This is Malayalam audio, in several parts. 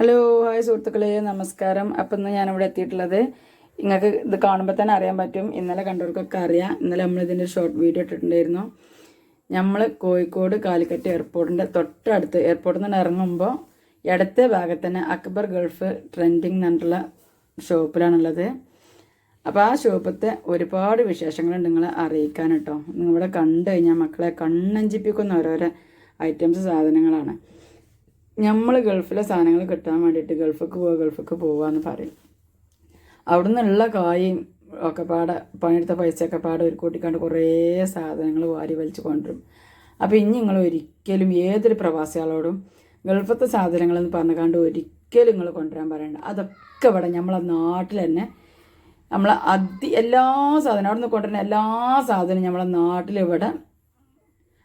ഹലോ ഹായ് സുഹൃത്തുക്കളെ നമസ്കാരം. അപ്പം ഇന്ന് ഞാനിവിടെ എത്തിയിട്ടുള്ളത് നിങ്ങൾക്ക് ഇത് കാണുമ്പോൾ തന്നെ അറിയാൻ പറ്റും. ഇന്നലെ കണ്ടവർക്കൊക്കെ അറിയാം. ഇന്നലെ നമ്മൾ ഇതിന്റെ ഷോർട്ട് വീഡിയോ ഇട്ടിട്ടുണ്ടായിരുന്നു. നമ്മൾ കോഴിക്കോട് കാലിക്കറ്റ് എയർപോർട്ടിന്റെ തൊട്ടടുത്ത് എയർപോർട്ടിൽ നിന്ന് ഇറങ്ങുമ്പോൾ ഇടത്തെ ഭാഗത്ത് തന്നെ അക്ബർ ഗൾഫ് ട്രെൻഡിങ് എന്നുള്ള ഷോപ്പിലാണുള്ളത് അപ്പോൾ ആ ഷോപ്പത്തെ ഒരുപാട് വിശേഷങ്ങളുണ്ട് നിങ്ങളെ അറിയിക്കാൻ കേട്ടോ. നിങ്ങളിവിടെ കണ്ടു കഴിഞ്ഞാൽ മക്കളെ കണ്ണഞ്ചിപ്പിക്കുന്ന ഓരോരോ ഐറ്റംസ് സാധനങ്ങളാണ്. നമ്മൾ ഗൾഫിലെ സാധനങ്ങൾ കിട്ടാൻ വേണ്ടിയിട്ട് ഗൾഫിക്ക് പോവുക ഗൾഫിക്ക് പോവാന്ന് പറയും. അവിടെ നിന്നുള്ള കായും ഒക്കെ പാടെ പണിയെടുത്ത പൈസയൊക്കെ പാടെ ഒരു കൂട്ടിക്കാണ്ട് കുറേ സാധനങ്ങൾ വാരി വലിച്ച് കൊണ്ടുവരും. അപ്പോൾ ഇനി നിങ്ങൾ ഒരിക്കലും ഏതൊരു പ്രവാസികളോടും ഗൾഫത്തെ സാധനങ്ങളെന്ന് പറഞ്ഞുകൊണ്ട് ഒരിക്കലും നിങ്ങൾ കൊണ്ടുവരാൻ പറയണ്ട. അതൊക്കെ ഇവിടെ നമ്മളെ നാട്ടിൽ തന്നെ നമ്മളെ അതി എല്ലാ സാധനവും അവിടെ നിന്ന് കൊണ്ടുവരുന്ന എല്ലാ സാധനവും നമ്മളെ നാട്ടിലിവിടെ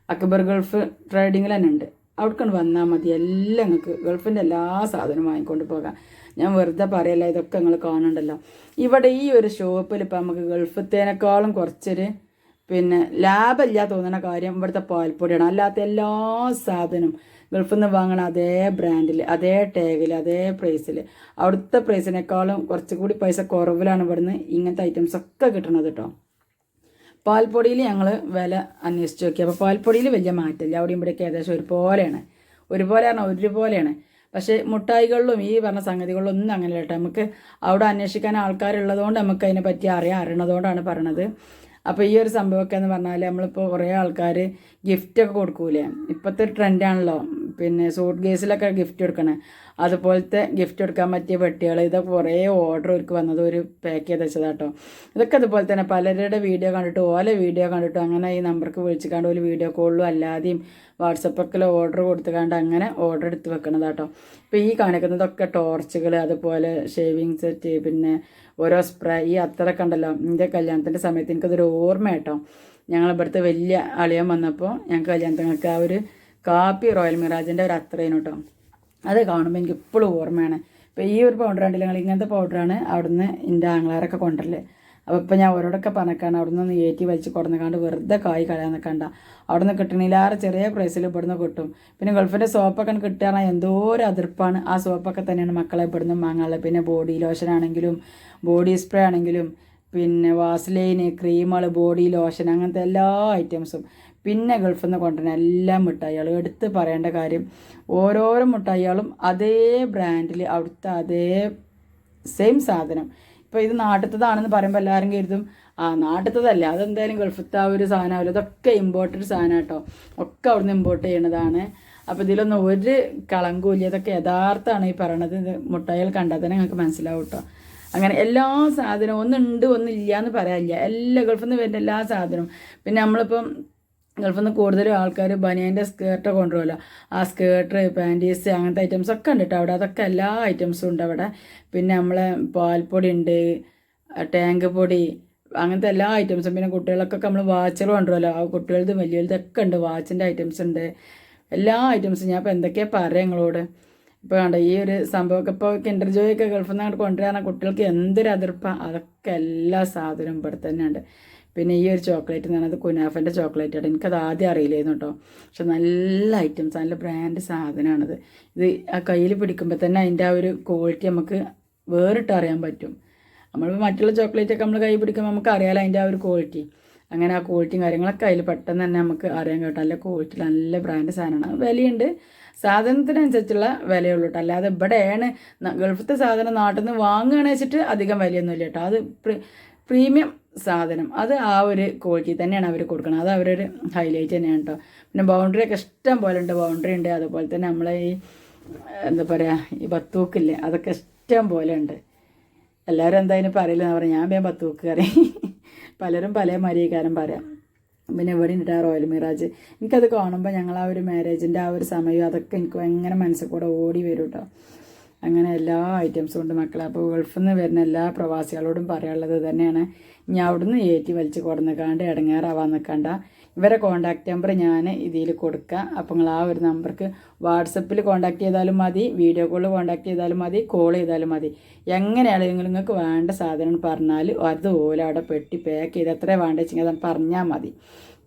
അക്ബർ ഗൾഫ് ട്രേഡിങ്ങിൽ തന്നെ ഉണ്ട്. അവിടേക്കാണ് വന്നാൽ മതി. എല്ലാം നിങ്ങൾക്ക് ഗൾഫിന്റെ എല്ലാ സാധനവും വാങ്ങിക്കൊണ്ട് പോകാം. ഞാൻ വെറുതെ പറയല്ല ഇതൊക്കെ നിങ്ങൾ കാണണ്ടല്ലോ. ഇവിടെ ഈ ഒരു ഷോപ്പിൽ ഇപ്പം നമുക്ക് ഗൾഫത്തേനേക്കാളും കുറച്ചൊരു പിന്നെ ലാഭമില്ല തോന്നുന്ന കാര്യം ഇവിടുത്തെ പാൽപ്പൊടിയാണ്. അല്ലാത്ത എല്ലാ സാധനവും ഗൾഫിൽ നിന്ന് വാങ്ങണ അതേ ബ്രാൻഡിൽ അതേ ടാഗിൽ അതേ പ്രൈസിൽ അവിടുത്തെ പ്രൈസിനേക്കാളും കുറച്ചുകൂടി പൈസ കുറവിലാണ് ഇവിടുന്ന് ഇങ്ങനത്തെ ഐറ്റംസ് ഒക്കെ കിട്ടണത് കേട്ടോ പാൽപ്പൊടിയിൽ ഞങ്ങൾ വില അന്വേഷിച്ച് നോക്കി. അപ്പോൾ പാൽപ്പൊടിയിൽ വലിയ മാറ്റമില്ല. അവിടെയും ഇവിടെയൊക്കെ ഏകദേശം ഒരുപോലെയാണ്. ഒരുപോലെ പറഞ്ഞാൽ ഒരുപോലെയാണ്. പക്ഷേ മുട്ടായികളിലും ഈ പറഞ്ഞ സംഗതികളിലും ഒന്നും അങ്ങനെ കേട്ടോ. നമുക്ക് അവിടെ അന്വേഷിക്കാൻ ആൾക്കാരുള്ളതുകൊണ്ട് നമുക്ക് അതിനെ പറ്റി അറിയാൻ അറിയണതുകൊണ്ടാണ് പറയണത്. അപ്പോൾ ഈ ഒരു സംഭവമൊക്കെ എന്ന് പറഞ്ഞാൽ നമ്മളിപ്പോൾ കുറേ ആൾക്കാർ ഗിഫ്റ്റൊക്കെ കൊടുക്കൂലേ? ഇപ്പോഴത്തെ ട്രെൻഡാണല്ലോ പിന്നെ സൂട്ട് കേസിലൊക്കെ ഗിഫ്റ്റ് കൊടുക്കണേ. അതുപോലത്തെ ഗിഫ്റ്റ് കൊടുക്കാൻ പറ്റിയ പെട്ടികൾ ഇതൊക്കെ കുറേ ഓർഡർ അവർക്ക് വന്നത് ഒരു പാക്ക് ചെയ്ത് വെച്ചതാട്ടോ ഇതൊക്കെ അതുപോലെ തന്നെ പലരുടെ വീഡിയോ കണ്ടിട്ട് ഓല വീഡിയോ കണ്ടിട്ട് അങ്ങനെ ഈ നമ്പർക്ക് വിളിച്ചിക്കാണ്ട് ഒരു വീഡിയോ കോളിലും അല്ലാതെയും വാട്സപ്പൊക്കെ ഓർഡർ കൊടുത്തുകൊണ്ട് അങ്ങനെ ഓർഡർ എടുത്ത് വെക്കണതാട്ടോ ഇപ്പോൾ ഈ കാണിക്കുന്നതൊക്കെ ടോർച്ചുകൾ അതുപോലെ ഷേവിങ് സെറ്റ് പിന്നെ ഓരോ സ്പ്രേ ഈ അത്രയൊക്കെ ഉണ്ടല്ലോ. എന്റെ കല്യാണത്തിന്റെ സമയത്ത് എനിക്കതൊരു ഓർമ്മ കേട്ടോ ഞങ്ങൾ ഇവിടുത്തെ വലിയ അളിയൻ വന്നപ്പോൾ ഞങ്ങൾക്ക് കല്യാണത്തിനൊക്കെ ആ ഒരു കാപ്പി റോയൽ മിറാജിന്റെ ഒരു അത്രയും കേട്ടോ അത് കാണുമ്പോൾ എനിക്ക് ഇപ്പോഴും ഓർമ്മയാണ്. ഇപ്പോൾ ഈ ഒരു പൗഡർ ഉണ്ടല്ലോ ഞങ്ങൾ ഇങ്ങനത്തെ പൗഡറാണ് അവിടുന്ന് എന്റെ ആങ്ങളാരൊക്കെ കൊണ്ടല്ലേ അപ്പോൾ ഇപ്പോൾ ഞാൻ ഓരോടൊക്കെ പറഞ്ഞേക്കാണ് അവിടെ നിന്ന് ഏറ്റി വലിച്ച് കൊടുന്നക്കാണ്ട് വെറുതെ കായി കളയാൻ നിൽക്കണ്ട അവിടെ നിന്ന് കിട്ടണില്ലാറെ ചെറിയ പ്രൈസിൽ ഇവിടുന്ന് കിട്ടും. പിന്നെ ഗൾഫിന്റെ സോപ്പൊക്കെ കിട്ടുകയാണ് എന്തോ ഒരു അതിർപ്പാണ്. ആ സോപ്പൊക്കെ തന്നെയാണ് മക്കളെ ഇവിടുന്ന് വാങ്ങാനുള്ളത്. പിന്നെ ബോഡി ലോഷൻ ആണെങ്കിലും ബോഡി സ്പ്രേ ആണെങ്കിലും പിന്നെ വാസ്ലൈന് ക്രീമുകൾ ബോഡി ലോഷൻ അങ്ങനത്തെ എല്ലാ ഐറ്റംസും പിന്നെ ഗൾഫിൽ നിന്ന് കൊണ്ടുവരുന്ന എല്ലാ മിഠായികളും. എടുത്ത് പറയേണ്ട കാര്യം ഓരോരോ മിഠായികളും അതേ ബ്രാൻഡിൽ അവിടുത്തെ അതേ സെയിം സാധനം. ഇപ്പോൾ ഇത് നാട്ടിലത്തതാണെന്ന് പറയുമ്പോൾ എല്ലാവരും കരുതും ആ നാട്ടിലത്തതല്ല അതെന്തായാലും ഗൾഫത്തെ ആ ഒരു സാധനമാവില്ല ഇതൊക്കെ ഇമ്പോർട്ടഡ് സാധനം കേട്ടോ. ഒക്കെ അവിടുന്ന് ഇമ്പോർട്ട് ചെയ്യണതാണ്. അപ്പോൾ ഇതിലൊന്നും ഒരു അതൊക്കെ ഇതൊക്കെ യഥാർത്ഥമാണ് ഈ പറയണത്. മുട്ടായികൾ കണ്ടാൽ തന്നെ ഞങ്ങൾക്ക് മനസ്സിലാവും കേട്ടോ അങ്ങനെ എല്ലാ സാധനവും ഒന്നുണ്ട് ഒന്നില്ല എന്ന് പറയാനില്ല. എല്ലാ ഗൾഫിൽ നിന്ന് വരുന്ന എല്ലാ സാധനവും. പിന്നെ നമ്മളിപ്പം ഗൾഫിൽ നിന്ന് കൂടുതലും ആൾക്കാർ ബനിയന്റെ സ്കേർട്ട് കൊണ്ടുപോകില്ല ആ സ്കേർട്ട് പാന്റീസ് അങ്ങനത്തെ ഐറ്റംസ് ഒക്കെ ഉണ്ട് കേട്ടോ അവിടെ അതൊക്കെ എല്ലാ ഐറ്റംസും ഉണ്ട് അവിടെ. പിന്നെ നമ്മളെ പാൽപ്പൊടി ഉണ്ട് ടാങ്ക് പൊടി അങ്ങനത്തെ എല്ലാ ഐറ്റംസും പിന്നെ കുട്ടികൾക്കൊക്കെ നമ്മൾ വാച്ചുകൾ കൊണ്ടുപോകല്ലോ ആ കുട്ടികളത് വലുതൊക്കെ ഉണ്ട് വാച്ചിന്റെ ഐറ്റംസ് ഉണ്ട്. എല്ലാ ഐറ്റംസും ഞാൻ ഇപ്പോൾ എന്തൊക്കെയാണ് പറയാം നിങ്ങളോട്? ഇപ്പോൾ കണ്ട ഈ ഒരു സംഭവമൊക്കെ ഇപ്പോൾ കിൻഡർ ജോയൊക്കെ ഗൾഫിൽ നിന്ന് അങ്ങോട്ട് കൊണ്ടുവരാൻ കുട്ടികൾക്ക് എന്തൊരു അതിർപ്പാണ് അതൊക്കെ എല്ലാ സാധനവും ഇവിടെ തന്നെ ഉണ്ട്. പിന്നെ ഈ ഒരു ചോക്ലേറ്റ് എന്ന് പറയുന്നത് കുനാഫന്റെ ചോക്ലേറ്റ് ആണ്. എനിക്കത് ആദ്യം അറിയില്ലായിരുന്നു കേട്ടോ. പക്ഷെ നല്ല ഐറ്റംസ് നല്ല ബ്രാൻഡ് സാധനമാണത്. ഇത് ആ കയ്യിൽ പിടിക്കുമ്പോൾ തന്നെ അതിന്റെ ആ ഒരു ക്വാളിറ്റി നമുക്ക് വേറിട്ട് അറിയാൻ പറ്റും. നമ്മൾ മറ്റുള്ള ചോക്ലേറ്റൊക്കെ നമ്മൾ കൈ പിടിക്കുമ്പോൾ നമുക്ക് അറിയാലോ അതിന്റെ ആ ഒരു ക്വാളിറ്റി. അങ്ങനെ ആ ക്വാളിറ്റിയും കാര്യങ്ങളൊക്കെ അതിൽ പെട്ടെന്ന് തന്നെ നമുക്ക് അറിയാൻ കേട്ടോ. നല്ല ക്വാളിറ്റി നല്ല ബ്രാൻഡ് സാധനമാണ്. വിലയുണ്ട്. സാധനത്തിനനുസരിച്ചുള്ള വിലയുള്ളൂ കേട്ടോ. അല്ലാതെ ഇവിടെയാണ് ഗൾഫത്തെ സാധനം നാട്ടിൽ നിന്ന് വാങ്ങുകയാണെന്ന് വെച്ചിട്ട് അധികം വിലയൊന്നുമില്ല കേട്ടോ. അത് പ്രീമിയം സാധനം. അത് ആ ഒരു ക്വാളിറ്റി തന്നെയാണ് അവർ കൊടുക്കുന്നത് അത് അവരൊരു ഹൈലൈറ്റ് തന്നെയാണ് കേട്ടോ പിന്നെ ബൗണ്ടറി ഒക്കെ ഇഷ്ടം പോലെ ഉണ്ട്. ബൗണ്ടറി ഉണ്ട്. അതുപോലെ തന്നെ നമ്മളെ ഈ എന്താ പറയുക ഈ ബത്തൂക്കില്ലേ അതൊക്കെ ഇഷ്ടം പോലെ ഉണ്ട്. എല്ലാവരും എന്തായാലും പറയില്ലെന്ന് പറയാം ഞാൻ വേഗം ബത്തൂക്ക് കറി പലരും പല മരീകാരം പറയാം. പിന്നെ ഇവിടെ ഉണ്ട് റോയൽ മിറാജ് എനിക്കത് കാണുമ്പോൾ ഞങ്ങൾ ആ ഒരു മാരേജിന്റെ ആ ഒരു സമയം അതൊക്കെ എനിക്ക് ഭയങ്കര മനസ്സിൽ കൂടെ ഓടി വരും കേട്ടോ അങ്ങനെ എല്ലാ ഐറ്റംസും ഉണ്ട് മക്കളെ അപ്പോൾ ഗൾഫിൽ നിന്ന് വരുന്ന എല്ലാ പ്രവാസികളോടും പറയാനുള്ളത് തന്നെയാണ് ഇനി അവിടുന്ന് ഏറ്റി വലിച്ച് കൊടുന്നിക്കാണ്ട് ഇടങ്ങേറാവാൻ നിൽക്കണ്ട ഇവരെ കോണ്ടാക്ട് നമ്പർ ഞാൻ ഇതിൽ കൊടുക്കുക അപ്പോൾ നിങ്ങൾ ആ ഒരു നമ്പർക്ക് വാട്സപ്പിൽ കോണ്ടാക്ട് ചെയ്താലും മതി വീഡിയോ കോൾ കോണ്ടാക്ട് ചെയ്താലും മതി കോൾ ചെയ്താലും മതി. എങ്ങനെയാണെങ്കിലും നിങ്ങൾക്ക് വേണ്ട സാധനം പറഞ്ഞാൽ അതുപോലെ അവിടെ പെട്ടി പാക്ക് ചെയ്ത് എത്ര വേണ്ട വെച്ചെങ്കിൽ അത് പറഞ്ഞാൽ മതി.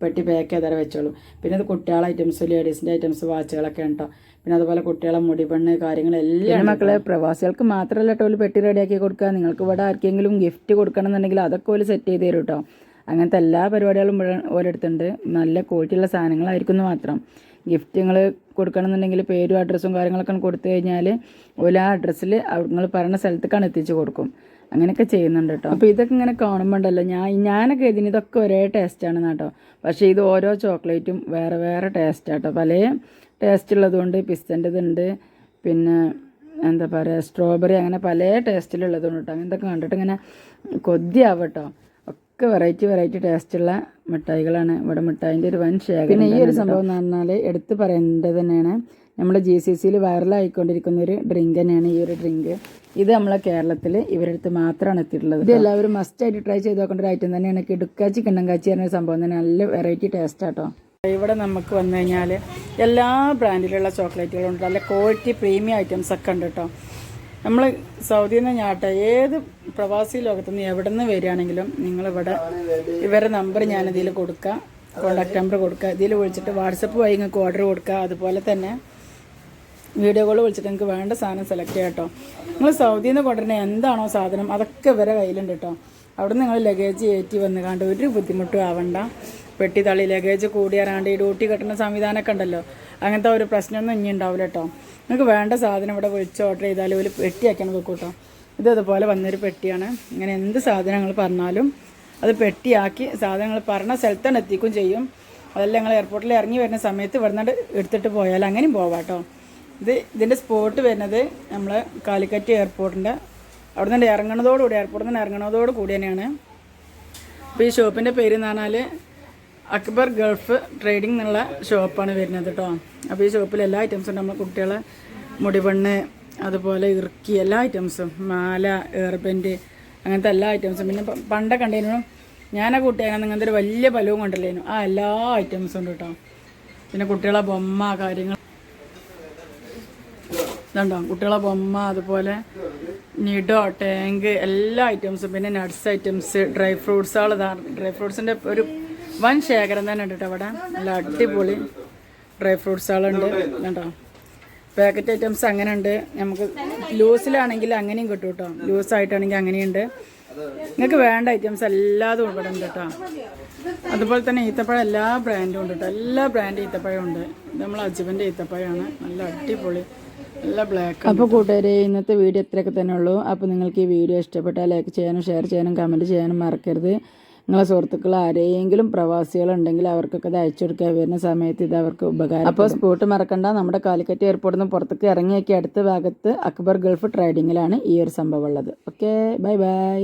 പെട്ടി പാക്ക് ചെയ്താൽ വെച്ചോളും. പിന്നെ അത് കുട്ടികളെ ഐറ്റംസ് ലേഡീസിന്റെ ഐറ്റംസ് വാച്ചുകളൊക്കെ ഉണ്ടോ പിന്നെ അതുപോലെ കുട്ടികളെ മുടിപണ്ണ് കാര്യങ്ങളെല്ലാം മക്കളെ പ്രവാസികൾക്ക് മാത്രമല്ല കേട്ടോ ഒരു പെട്ടി റെഡിയാക്കി കൊടുക്കുക. നിങ്ങൾക്ക് ഇവിടെ ആർക്കെങ്കിലും ഗിഫ്റ്റ് കൊടുക്കണം എന്നുണ്ടെങ്കിൽ അതൊക്കെ ഒരു സെറ്റ് ചെയ്ത് തരും കേട്ടോ അങ്ങനത്തെ എല്ലാ പരിപാടികളും ഓരോരുത്തുണ്ട് നല്ല ക്വാളിറ്റിയുള്ള സാധനങ്ങളായിരിക്കും മാത്രം. ഗിഫ്റ്റ് നിങ്ങൾ കൊടുക്കണമെന്നുണ്ടെങ്കിൽ പേരും അഡ്രസ്സും കാര്യങ്ങളൊക്കെ കൊടുത്തു കഴിഞ്ഞാൽ ഓല ആ അഡ്രസ്സിൽ നിങ്ങൾ പറയുന്ന സ്ഥലത്തേക്കാണ് എത്തിച്ചു കൊടുക്കും. അങ്ങനെയൊക്കെ ചെയ്യുന്നുണ്ട് കേട്ടോ. അപ്പോൾ ഇതൊക്കെ ഇങ്ങനെ കാണുമ്പോണ്ടല്ലോ ഞാൻ ഞാനൊക്കെ ഇതിന് ഇതൊക്കെ ഒരേ ടേസ്റ്റാണ് കേട്ടോ. പക്ഷേ ഇത് ഓരോ ചോക്ലേറ്റും വേറെ വേറെ ടേസ്റ്റ് കേട്ടോ പല ടേസ്റ്റ് ഉള്ളതുകൊണ്ട് പിസ്തന്റെതുണ്ട് പിന്നെ എന്താ പറയുക സ്ട്രോബെറി അങ്ങനെ പല ടേസ്റ്റിലുള്ളതുകൊണ്ട് കേട്ടോ. അങ്ങനത്തെ കണ്ടിട്ട് ഇങ്ങനെ കൊതിയാവട്ടോ ഒക്കെ വെറൈറ്റി വെറൈറ്റി ടേസ്റ്റുള്ള മിഠായികളാണ് ഇവിടെ മിഠായിന്റെ ഒരു വൻ ശേഖരം പിന്നെ ഈ ഒരു സംഭവം എന്ന് പറഞ്ഞാൽ എടുത്ത് പറയേണ്ടത് തന്നെയാണ് നമ്മുടെ ജി സി സിയിൽ വൈറലായിക്കൊണ്ടിരിക്കുന്ന ഒരു ഡ്രിങ്ക് തന്നെയാണ് ഈ ഒരു ഡ്രിങ്ക് ഇത് നമ്മളെ കേരളത്തിൽ ഇവരടുത്ത് മാത്രമാണ് എത്തിയിട്ടുള്ളത് ഇത് എല്ലാവരും മസ്റ്റായിട്ട് ട്രൈ ചെയ്ത് നോക്കേണ്ട ഒരു ഐറ്റം തന്നെയാണ് കിടുക്കാച്ചി കിണ്ണങ്കാച്ചി പറഞ്ഞ സംഭവം തന്നെ. നല്ല വെറൈറ്റി ടേസ്റ്റ് ആട്ടോ ഇവിടെ നമുക്ക് വന്നു കഴിഞ്ഞാൽ എല്ലാ ബ്രാൻഡിലുള്ള ചോക്ലേറ്റുകളും ഉണ്ട്. നല്ല ക്വാളിറ്റി പ്രീമിയം ഐറ്റംസ് ഒക്കെ ഉണ്ട് കേട്ടോ നമ്മൾ സൗദിയിൽ നിന്ന് ഞാട്ടെ ഏത് പ്രവാസി ലോകത്തു നിന്ന് എവിടെ നിന്ന് വരികയാണെങ്കിലും നിങ്ങളിവിടെ ഇവരുടെ നമ്പർ ഞാനിതിൽ കൊടുക്കാം. കോണ്ടാക്ട് നമ്പർ കൊടുക്കുക ഇതിൽ വിളിച്ചിട്ട് വാട്സപ്പ് വഴി നിങ്ങൾക്ക് ഓർഡർ കൊടുക്കുക അതുപോലെ തന്നെ വീഡിയോ കോൾ വിളിച്ചിട്ട് നിങ്ങൾക്ക് വേണ്ട സാധനം സെലക്ട് ചെയ്യാം കേട്ടോ നിങ്ങൾ സൗദിയിൽ നിന്ന് കൊണ്ടുവരുന്ന എന്താണോ സാധനം അതൊക്കെ ഇവരെ കയ്യിലുണ്ട് കേട്ടോ അവിടെ നിങ്ങൾ ലഗേജ് കയറ്റി വന്ന് കണ്ട് ഒരു ബുദ്ധിമുട്ടും ആവണ്ട. പെട്ടി തള്ളി ലഗേജ് കൂടിയാറാണ്ട് ഈ ഡ്യൂട്ടി കെട്ടുന്ന സംവിധാനമൊക്കെ ഉണ്ടല്ലോ. അങ്ങനത്തെ ഒരു പ്രശ്നമൊന്നും ഇനി ഉണ്ടാവില്ല കേട്ടോ നിങ്ങൾക്ക് വേണ്ട സാധനം ഇവിടെ വിളിച്ച് ഓർഡർ ചെയ്താൽ ഒരു പെട്ടിയാക്കിയാണ് വെക്കും കേട്ടോ ഇത് അതുപോലെ വന്നൊരു പെട്ടിയാണ്. ഇങ്ങനെ എന്ത് സാധനങ്ങൾ പറഞ്ഞാലും അത് പെട്ടിയാക്കി സാധനങ്ങൾ പറഞ്ഞ സ്ഥലത്താണ് എത്തിക്കും ചെയ്യും. അതല്ല ഞങ്ങൾ എയർപോർട്ടിൽ ഇറങ്ങി വരുന്ന സമയത്ത് ഇവിടെ നിന്ന് എടുത്തിട്ട് പോയാൽ അങ്ങനെയും പോവാം കേട്ടോ ഇത് ഇതിന്റെ സ്പോട്ട് വരുന്നത് നമ്മൾ കാലിക്കറ്റ് എയർപോർട്ടിന്റെ അവിടെ നിന്ന് ഇറങ്ങണതോടുകൂടി എയർപോർട്ടിൽ നിന്ന് ഇറങ്ങണതോട് കൂടി തന്നെയാണ്. അപ്പോൾ ഈ ഷോപ്പിന്റെ പേര് എന്ന് പറഞ്ഞാൽ അക്ബർ ഗൾഫ് ട്രേഡിംഗ് എന്നുള്ള ഷോപ്പാണ് വരുന്നത് കേട്ടോ അപ്പോൾ ഈ ഷോപ്പിൽ എല്ലാ ഐറ്റംസും ഉണ്ട് നമ്മൾ കുട്ടികളെ മുടിവണ്ണ് അതുപോലെ ഇറുക്കി എല്ലാ ഐറ്റംസും മാല എയർബെൻഡ് അങ്ങനത്തെ എല്ലാ ഐറ്റംസും പിന്നെ പണ്ടൊക്കെ കണ്ടതിനും ഞാൻ ആ കുട്ടിയാണ് അങ്ങനത്തെ ഒരു വലിയ ബലവും കൊണ്ടല്ലേനു. ആ എല്ലാ ഐറ്റംസും ഉണ്ട് കേട്ടോ പിന്നെ കുട്ടികളെ ബൊമ്മ കാര്യങ്ങൾ ഇതുണ്ടോ? കുട്ടികളെ ബൊമ്മ അതുപോലെ നിഡോ ടാങ്ക് എല്ലാ ഐറ്റംസും പിന്നെ നട്ട്സ് ഐറ്റംസ് ഡ്രൈ ഫ്രൂട്ട്സുകൾ ഡ്രൈ ഫ്രൂട്ട്സിന്റെ ഒരു വൻ ശേഖരം തന്നെ ഉണ്ട് കേട്ടോ അവിടെ. നല്ല അടിപൊളി ഡ്രൈ ഫ്രൂട്ട്സുകളുണ്ട്. കേട്ടോ പാക്കറ്റ് ഐറ്റംസ് അങ്ങനെ ഉണ്ട്. നമുക്ക് ലൂസിലാണെങ്കിൽ അങ്ങനെയും കിട്ടും കേട്ടോ. ലൂസായിട്ടാണെങ്കിൽ അങ്ങനെയുണ്ട് നിങ്ങൾക്ക് വേണ്ട ഐറ്റംസ് എല്ലാതും ഉണ്ട് കേട്ടോ. അതുപോലെ തന്നെ ഈത്തപ്പഴം എല്ലാ ബ്രാൻഡും ഉണ്ട് കേട്ടോ. എല്ലാ ബ്രാൻഡ് ഈത്തപ്പഴം ഉണ്ട്. ഇത് നമ്മൾ അജുബന്റെ ഈത്തപ്പഴമാണ്. നല്ല അടിപൊളി. അപ്പോൾ കൂട്ടുകാരെ ഇന്നത്തെ വീഡിയോ ഇത്രയൊക്കെ തന്നെ ഉള്ളൂ. അപ്പോൾ നിങ്ങൾക്ക് ഈ വീഡിയോ ഇഷ്ടപ്പെട്ടാൽ ലൈക്ക് ചെയ്യാനും ഷെയർ ചെയ്യാനും കമന്റ് ചെയ്യാനും മറക്കരുത്. നിങ്ങളെ സുഹൃത്തുക്കൾ ആരെങ്കിലും പ്രവാസികളുണ്ടെങ്കിൽ അവർക്കൊക്കെ ഇത് അയച്ചു കൊടുക്കുക. വരുന്ന സമയത്ത് ഇത് അവർക്ക് ഉപകാരം അപ്പോൾ സ്പോട്ട് മറക്കണ്ട. നമ്മുടെ കാലിക്കറ്റ് എയർപോർട്ടിൽ നിന്ന് പുറത്തേക്ക് ഇറങ്ങിയൊക്കെ അടുത്ത ഭാഗത്ത് അക്ബർ ഗൾഫ് ട്രേഡിങ്ങിലാണ് ഈ ഒരു സംഭവം ഉള്ളത്. Okay bye bye